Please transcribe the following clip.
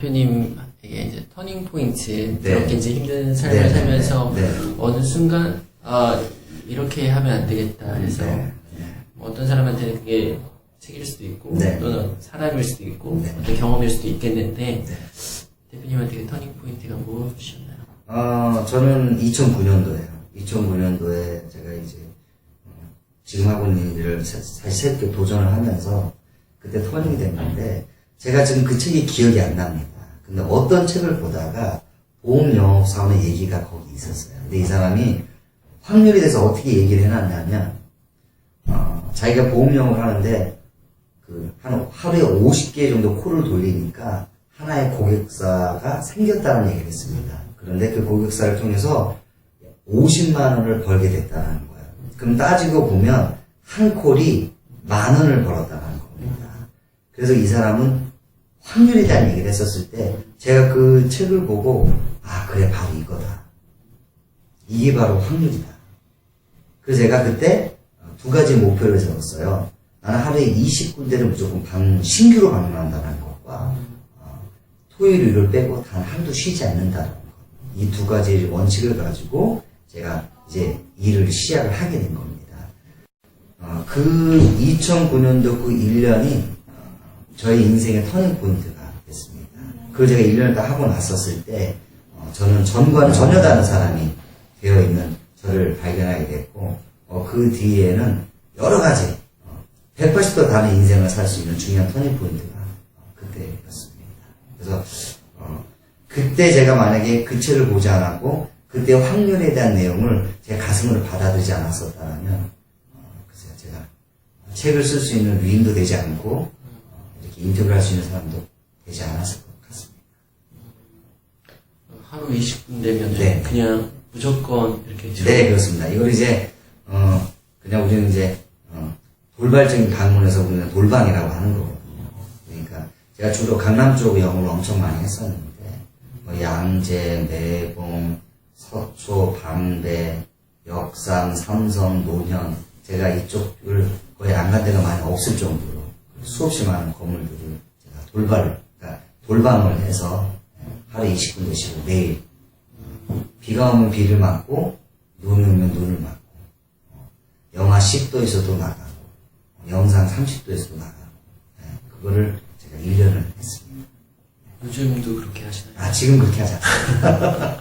대표님에게 이제 터닝 포인트 네. 그렇게 이제 힘든 삶을 네, 네, 살면서 네. 어느 순간 아 이렇게 하면 안 되겠다 해서 네. 뭐 어떤 사람한테는 그게 책일 수도 있고 네. 또는 사람일 수도 있고 네. 어떤 경험일 수도 있겠는데 네. 대표님한테 그 터닝 포인트가 무엇이었나요? 어, 저는 2009년도에요. 2009년도에 제가 이제 어, 지금 하고 있는 일을 사- 다시 새롭게 도전을 하면서 그때 터닝이 됐는데 제가 지금 그 책이 기억이 안 납니다. 근데 어떤 책을 보다가 보험 영업 사원의 얘기가 거기 있었어요. 근데 이 사람이 확률에 대해서 어떻게 얘기를 해놨냐면 어, 자기가 보험 영업을 하는데 그, 한 하루에 50개 정도 콜을 돌리니까 하나의 고객사가 생겼다는 얘기를 했습니다. 그런데 그 고객사를 통해서 50만 원을 벌게 됐다는 거예요. 그럼 따지고 보면 한 콜이 만 원을 벌었다는 겁니다. 그래서 이 사람은 확률에 대한 얘기를 했었을 때 제가 그 책을 보고 아 그래 바로 이거다. 이게 바로 확률이다. 그래서 제가 그때 두 가지 목표를 세웠어요. 나는 하루에 20군데를 무조건 방, 신규로 방문한다는 것과 어, 토요일, 일요일 빼고 단 하루도 쉬지 않는다는 것. 이 두 가지 원칙을 가지고 제가 이제 일을 시작을 하게 된 겁니다. 어, 그 2009년도 그 1년이 저희 인생의 터닝 포인트가 됐습니다. 그걸 제가 1년을 다 하고 났었을 때 어, 저는 전과는 전혀 다른 사람이 되어 있는 저를 발견하게 됐고 어, 그 뒤에는 여러 가지 어, 180도 다른 인생을 살 수 있는 중요한 터닝 포인트가 어, 그때였습니다. 그래서 어, 그때 제가 만약에 그 책을 보지 않았고 그때 확률에 대한 내용을 제 가슴으로 받아들이지 않았었다면 어, 글쎄요 제가 책을 쓸 수 있는 위인도 되지 않고 인터뷰를 할수 있는 사람도 되지 않았을 것 같습니다. 하루 20분 되면 네. 그냥 무조건 이렇게 네, 그렇습니다. 이걸 이제, 어, 그냥 우리는 이제, 어, 돌발적인 방문에서 우리는 돌방이라고 하는 거거든요. 그러니까, 제가 주로 강남 쪽 영업을 엄청 많이 했었는데, 뭐 양재, 매봉, 서초, 방배, 역삼, 삼성, 노현, 제가 이쪽을 거의 안 간 데가 많이 없을 정도로 수없이 많은 건물들을 제가 돌발, 그러니까 돌방을 해서 하루 20분 되시고 매일 비가 오면 비를 맞고 눈이 오면 눈을 맞고 어, 영하 10도에서도 나가고 영상 30도에서도 나가고 네, 그거를 제가 1년을 했습니다. 요즘도 그렇게 하시나요? 아 지금 그렇게 하지 않습니다.